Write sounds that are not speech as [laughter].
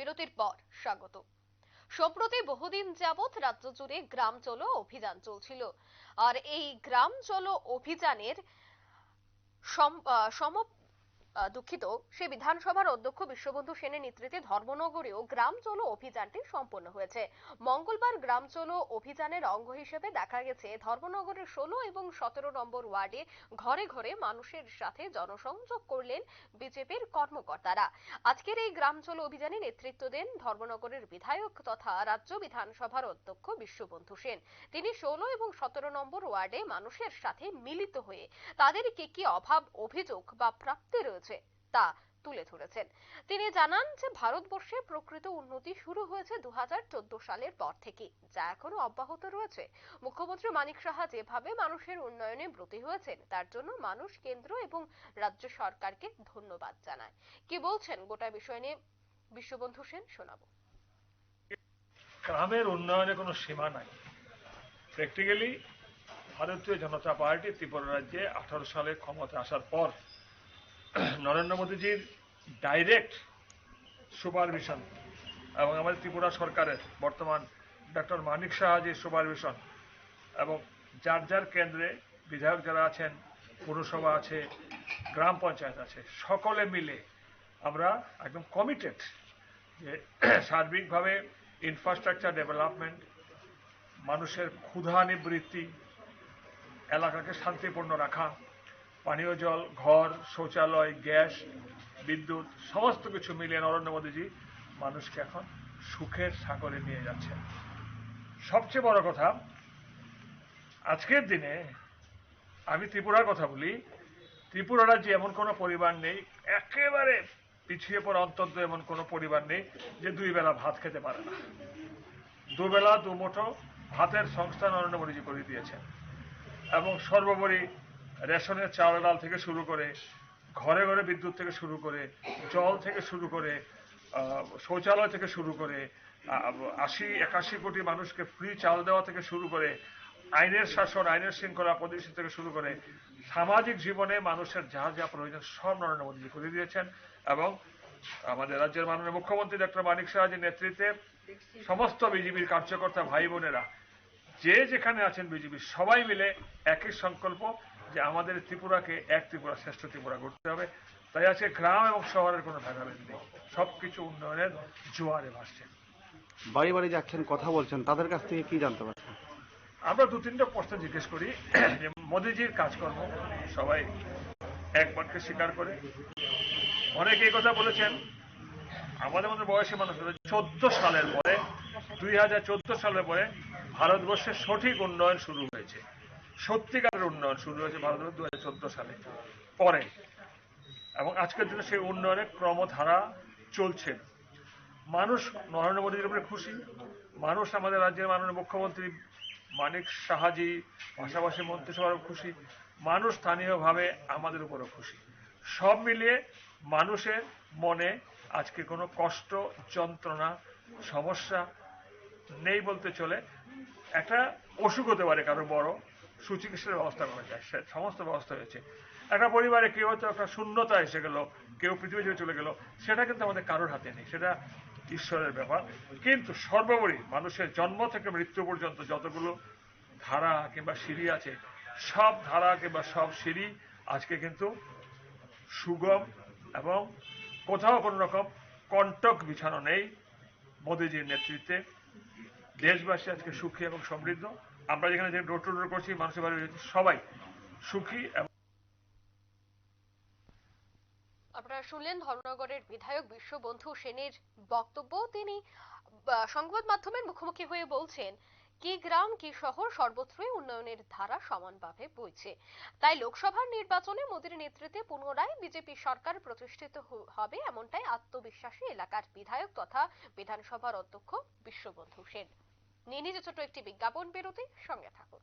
বিরতির পর স্বাগত। সম্প্রতি বহুদিন যাবৎ রাজ্য জুড়ে গ্রাম চলো অভিযান চলছিল। আর এই গ্রাম চলো অভিযানের সম- দুঃখিত, সে বিধানসভার অধ্যক্ষ বিশ্ববন্ধু সেনের নেতৃত্বে ধর্মনগরেও গ্রাম চলো অভিযানটি সম্পন্ন হয়েছে। মঙ্গলবার গ্রাম চলো অভিযানের অঙ্গ হিসেবে দেখা গেছে, ধর্মনগরের ষোলো এবং সতেরো নম্বর ওয়ার্ডে ঘরে ঘরে মানুষের সাথে জনসংযোগ করলেন বিজেপির কর্মকর্তারা। আজকের এই গ্রাম চলো অভিযানে নেতৃত্ব দেন ধর্মনগরের বিধায়ক তথা রাজ্য বিধানসভার অধ্যক্ষ বিশ্ববন্ধু সেন। তিনি ষোলো এবং সতেরো নম্বর ওয়ার্ডে মানুষের সাথে মিলিত হয়ে তাদের কি কি অভাব, অভিযোগ বা প্রাপ্তি রয়েছে তা তুলে ধরেছেন। তিনি জানান যে, ভারতবর্ষে প্রকৃত উন্নতি শুরু হয়েছে দু সালের পর থেকে, যা এখনও অব্যাহত রয়েছে। মুখ্যমন্ত্রী মানিক সাহা যেভাবে মানুষের উন্নয়নে ব্রতী হয়েছেন, তার জন্য মানুষ, কেন্দ্র এবং রাজ্য সরকারকে ধন্যবাদ জানায়। কি বলছেন? গোটা বিষয় নিয়ে বিশ্ববন্ধু সেন শোনাবো। গ্রামের উন্নয়নে কোনো সীমা নাই। প্র্যাকটিক্যালি ভারতীয় জনতা পার্টি ত্রিপুরা রাজ্যে আঠারো সালে ক্ষমতা আসার পর [clears throat] নরেন্দ্র মোদীজির ডাইরেক্ট সুপারভিশন এবং আমাদের ত্রিপুরা সরকারের বর্তমান ডক্টর মানিক সাহাজির সুপারভিশন এবং যার যার কেন্দ্রে বিধায়ক যারা আছেন, পুরসভা আছে, গ্রাম পঞ্চায়েত আছে, সকলে মিলে আমরা একদম কমিটেড যে [clears throat] সার্বিকভাবে ইনফ্রাস্ট্রাকচার ডেভেলপমেন্ট মানুষের ক্ষুধা নিবৃত্তি, এলাকাকে শান্তিপূর্ণ রাখা পানীয় জল, ঘর, শৌচালয়, গ্যাস, বিদ্যুৎ, সমস্ত কিছু মিলিয়ে নরেন্দ্র মোদীজি মানুষকে এখন সুখের সাগরে নিয়ে যাচ্ছেন। সবচেয়ে বড় কথা, আজকের দিনে আমি ত্রিপুরার কথা বলি। ত্রিপুরা রাজ্যে এমন কোনো পরিবার নেই, একেবারে পিছিয়ে পড়া অন্তত এমন কোনো পরিবার নেই যে দুই বেলা ভাত খেতে পারে না। দুবেলা দুমুঠো ভাতের সংস্থা নরেন্দ্র মোদীজি করে দিয়েছেন। এবং সর্বোপরি রেশনের চাল ডাল থেকে শুরু করে, ঘরে ঘরে বিদ্যুৎ থেকে শুরু করে, জল থেকে শুরু করে শৌচালয় থেকে শুরু করে আশি, একাশি কোটি মানুষকে ফ্রি চাল দেওয়া থেকে শুরু করে, আইনের শাসন, আইনের শৃঙ্খলা প্রতিষ্ঠা থেকে শুরু করে, সামাজিক জীবনে মানুষের যা যা প্রয়োজন সব নরেন্দ্র মোদীজি করে দিয়েছেন এবং আমাদের রাজ্যের মাননীয় মুখ্যমন্ত্রী ডক্টর মানিক সাহাজির নেতৃত্বে সমস্ত বিজেপির কার্যকর্তা ভাই বোনেরা, যে যেখানে আছেন বিজেপি সবাই মিলে একই সংকল্প যে আমাদের ত্রিপুরাকে এক ত্রিপুরা শ্রেষ্ঠ ত্রিপুরা করতে হবে। তাই আজকে গ্রাম এবং শহরের কোনো ভেদাভেদ নেই। সবকিছু উন্নয়নের জোয়ারে ভাসছে। বাড়ি বাড়ি যাচ্ছেন কথা বলছেন তাদের কাছ থেকে কি জানতে পারছেন? আমরা দু তিনটা প্রশ্ন জিজ্ঞেস করি যে মোদিজির কাজকর্ম সবাই এক বাক্যে স্বীকার করে। অনেকে এই কথা বলেছেন আমাদের মধ্যে বয়সী মানুষরা চোদ্দ সালের পরে দুই হাজার চোদ্দ সালের পরে ভারতবর্ষের সঠিক উন্নয়ন শুরু হয়েছে। সত্যিকারের উন্নয়ন শুরু হয়েছে ভারতবর্ষ দু হাজার চোদ্দ সালে। পরে। এবং আজকের দিনে সেই উন্নয়নের ক্রমধারা চলছে। মানুষ নরেন্দ্র মোদীর উপরে খুশি। মানুষ আমাদের রাজ্যের মাননীয় মুখ্যমন্ত্রী মানিক সাহাজি, পাশাপাশি মন্ত্রিসভারও খুশি। মানুষ স্থানীয়ভাবে আমাদের উপরও খুশি। সব মিলিয়ে মানুষের মনে আজকে কোনো কষ্ট, যন্ত্রণা, সমস্যা নেই বলতে চলে। একটা অসুখ হতে পারে কারও বড়। সুচিকিৎসার ব্যবস্থা করা যায়। সমস্ত ব্যবস্থা হয়েছে একটা পরিবারে কেউ হয়তো একটা শূন্যতা এসে গেল, কেউ পৃথিবী ছেড়ে চলে গেল, সেটা কিন্তু আমাদের কারোর হাতে নেই। সেটা ঈশ্বরের ব্যাপার কিন্তু সর্বোপরি মানুষের জন্ম থেকে মৃত্যু পর্যন্ত যতগুলো ধারা কিংবা সিঁড়ি আছে, সব ধারা কিংবা সব সিঁড়ি আজকে কিন্তু সুগম এবং কোথাও কোনো রকম কণ্টক বিছানো নেই। মোদীজির নেতৃত্বে দেশবাসী আজকে সুখী এবং সমৃদ্ধ। আমরা যেখানে যে ডোর টু ডোর করছি, মানুষের বাড়ি সবাই সুখী আপনারা শুনলেন ধর্মনগরের বিধায়ক বিশ্ববন্ধু সেনের বক্তব্য। তিনি সংবাদ মাধ্যমের মুখোমুখি হয়ে বলছেন, কি গ্রাম, কি শহর সর্বত্রই উন্নয়নের ধারা সমানভাবে বইছে। তাই লোকসভার নির্বাচনে মোদীর নেতৃত্বে পুনরায় বিজেপি সরকার প্রতিষ্ঠিত হবে এমনটাই আত্মবিশ্বাসী এলাকার বিধায়ক তথা বিধানসভার অধ্যক্ষ বিশ্ববন্ধু সেন। নিয়ে নিজে ছোট একটি বিজ্ঞাপন বিরতি সঙ্গে থাকুন।